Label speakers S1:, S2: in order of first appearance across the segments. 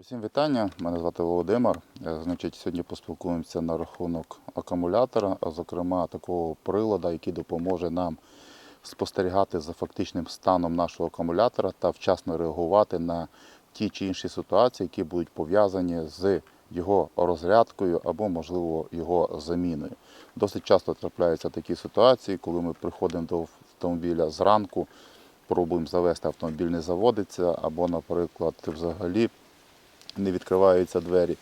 S1: Усім вітання, мене звати Володимир. Е, Значить, сьогодні поспілкуємося на рахунок акумулятора, а зокрема такого прилада, який допоможе нам спостерігати за фактичним станом нашого акумулятора та вчасно реагувати на ті чи інші ситуації, які будуть пов'язані з його розрядкою або, можливо, його заміною. Досить часто трапляються такі ситуації, коли ми приходимо до автомобіля зранку, пробуємо завести автомобіль, не заводиться, або, наприклад, взагалі не відкриваються двері.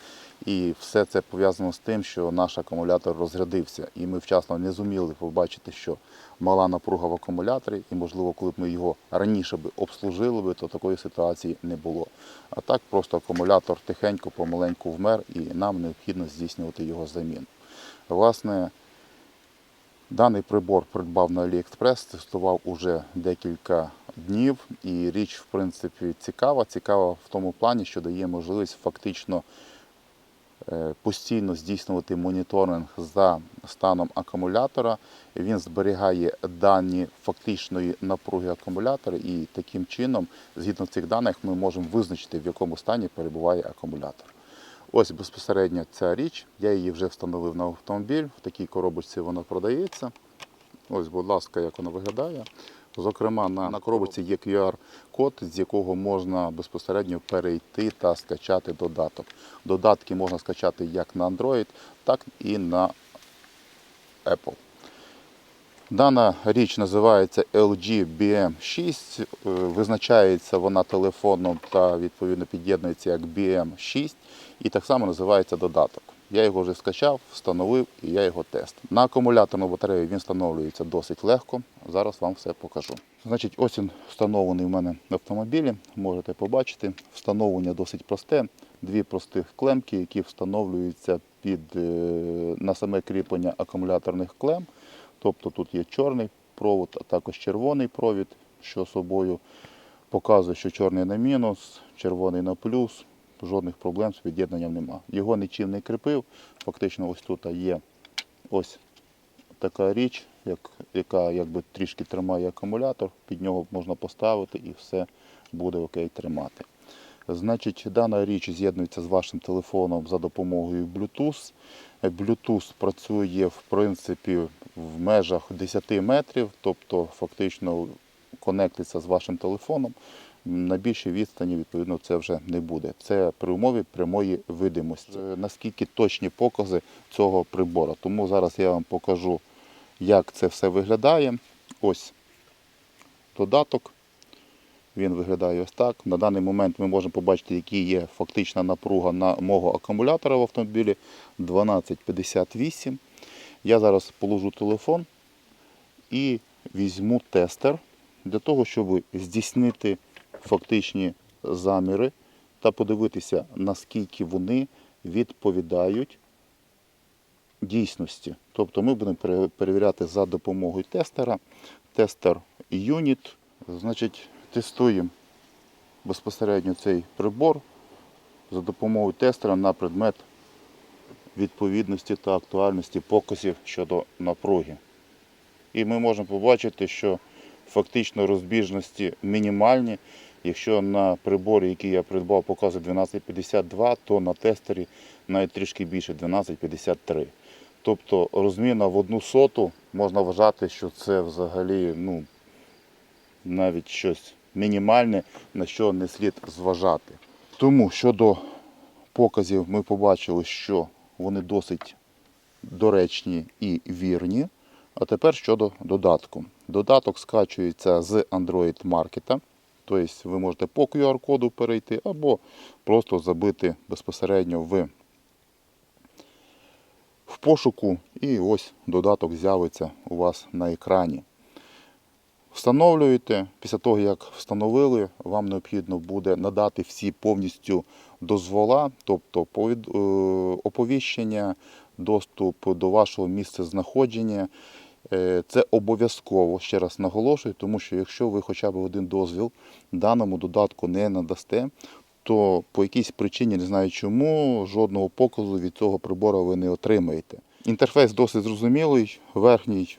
S1: І все це пов'язано з тим, що наш акумулятор розрядився, і ми вчасно не зуміли побачити, що мала напруга в акумуляторі, і, можливо, коли б ми його раніше би обслужили би, то такої ситуації не було. А так просто акумулятор тихенько, помаленьку вмер, і нам необхідно здійснювати його заміну. Власне, Даний прибор придбав на AliExpress, тестував уже декілька днів, і річ, в принципі, цікава. Цікава в тому плані, що дає можливість фактично е, постійно здійснювати моніторинг за станом акумулятора. Він зберігає дані фактичної напруги акумулятора, і таким чином, згідно цих даних, ми можемо визначити, в якому стані перебуває акумулятор. Ось безпосередньо ця річ. Я її вже встановив на автомобіль. В такій коробочці вона продається. Ось, будь ласка, як вона виглядає. Зокрема, на, на коробочці є QR-код, з якого можна безпосередньо перейти та скачати додаток. Додатки можна скачати як на Android, так і на Apple. Дана річ називається LG BM6. Е, Визначається вона телефоном та відповідно під'єднується як BM6 і так само називається додаток. Я його вже скачав, встановив і я його тестив. На акумуляторну батарею він встановлюється досить легко. Зараз вам все покажу. Значить, ось він встановлений в мене в автомобілі. Можете побачити. Встановлення досить просте. Дві простих клемки, які встановлюються під, е, на саме кріплення акумуляторних клем. Тобто тут є чорний провод, а також червоний провід, що собою показує, що чорний на мінус, червоний на плюс. Жодних проблем з під'єднанням нема. Його нічим не кріпив. Фактично ось тут є ось така річ, як, яка якби трішки тримає акумулятор. Під нього можна поставити і все буде окей тримати. Значить, дана річ з'єднується з вашим телефоном за допомогою Bluetooth. Bluetooth працює в принципі в межах 10 метрів, тобто фактично конектиться з вашим телефоном. На більшій відстані, відповідно, це вже не буде. Це при умові прямої видимості. Е, Наскільки точні покази цього прибору. Тому зараз я вам покажу, як це все виглядає. Ось додаток. Він виглядає ось так. На даний момент ми можемо побачити, які є фактична напруга на мого акумулятора в автомобілі 1258. Я зараз положу телефон і візьму тестер для того, щоб здійснити фактичні заміри та подивитися, наскільки вони відповідають дійсності. Тобто ми будемо перевіряти за допомогою тестера. Тестер Unit. Значить, тестуємо безпосередньо цей прибор за допомогою тестера на предмет відповідності та актуальності показів щодо напруги. І ми можемо побачити, що фактично розбіжності мінімальні. Якщо на приборі, який я придбав, показує 12,52, то на тестері навіть трішки більше 12,53. Тобто розміна в одну соту можна вважати, що це взагалі ну, навіть щось мінімальне, на що не слід зважати. Тому щодо показів ми побачили, що вони досить доречні і вірні. А тепер щодо додатку. Додаток скачується з Android Market. Тобто ви можете по QR-коду перейти або просто забити безпосередньо в, в пошуку, і ось додаток з'явиться у вас на екрані. Встановлюєте, після того, як встановили, вам необхідно буде надати всі повністю дозвола, тобто е, оповіщення, доступ до вашого місця знаходження. Е, Це обов'язково, ще раз наголошую, тому що якщо ви хоча б один дозвіл даному додатку не надасте, то по якійсь причині, не знаю чому, жодного показу від цього прибору ви не отримаєте. Інтерфейс досить зрозумілий, верхній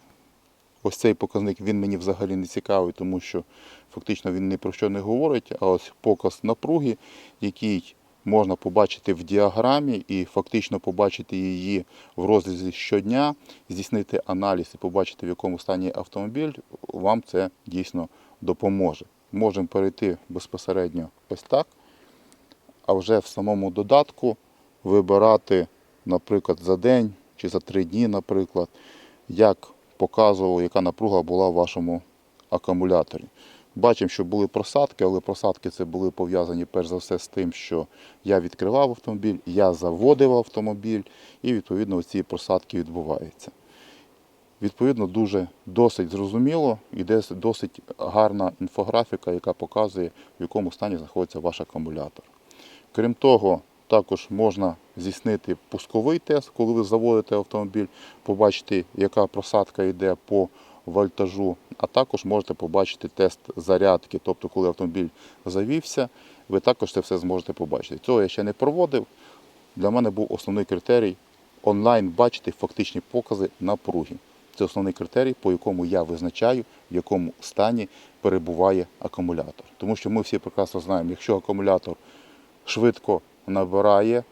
S1: Ось цей показник він мені взагалі не цікавий, тому що фактично він ні про що не говорить. А ось показ напруги, який можна побачити в діаграмі і фактично побачити її в розрізі щодня, здійснити аналіз і побачити, в якому стані автомобіль, вам це дійсно допоможе. Можемо перейти безпосередньо ось так, а вже в самому додатку вибирати, наприклад, за день чи за три дні, наприклад, як показувало, яка напруга була в вашому акумуляторі. Бачимо, що були просадки, але просадки це були пов'язані перш за все з тим, що я відкривав автомобіль, я заводив автомобіль, і відповідно ці просадки відбуваються. Відповідно, дуже досить зрозуміло і десь досить гарна інфографіка, яка показує, в якому стані знаходиться ваш акумулятор. Крім того, також можна здійснити пусковий тест, коли ви заводите автомобіль, побачити, яка просадка йде по вольтажу, а також можете побачити тест зарядки, тобто коли автомобіль завівся, ви також це все зможете побачити. Цього я ще не проводив. Для мене був основний критерій онлайн бачити фактичні покази напруги. Це основний критерій, по якому я визначаю, в якому стані перебуває акумулятор. Тому що ми всі прекрасно знаємо, якщо акумулятор швидко набирає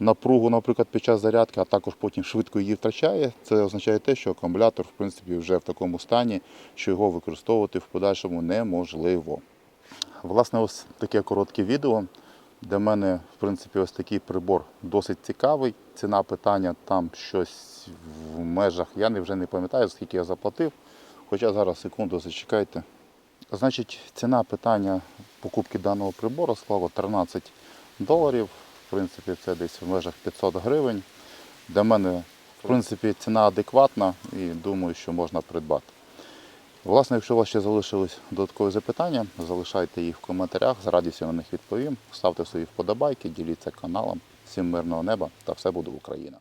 S1: напругу, наприклад, під час зарядки, а також потім швидко її втрачає, це означає те, що акумулятор в принципі вже в такому стані, що його використовувати в подальшому неможливо. Власне, ось таке коротке відео. Для мене, в принципі, ось такий прибор досить цікавий. Ціна питання там щось в межах, я вже не пам'ятаю, скільки я заплатив. Хоча зараз секунду зачекайте. Значить, ціна питання покупки даного прибору склала 13 доларів. В принципі, це десь в межах 500 гривень. Для мене, в принципі, ціна адекватна і думаю, що можна придбати. Власне, якщо у вас ще залишились додаткові запитання, залишайте їх в коментарях, з радістю на них відповім. Ставте свої вподобайки, діліться каналом. Всім мирного неба та все буде Україна!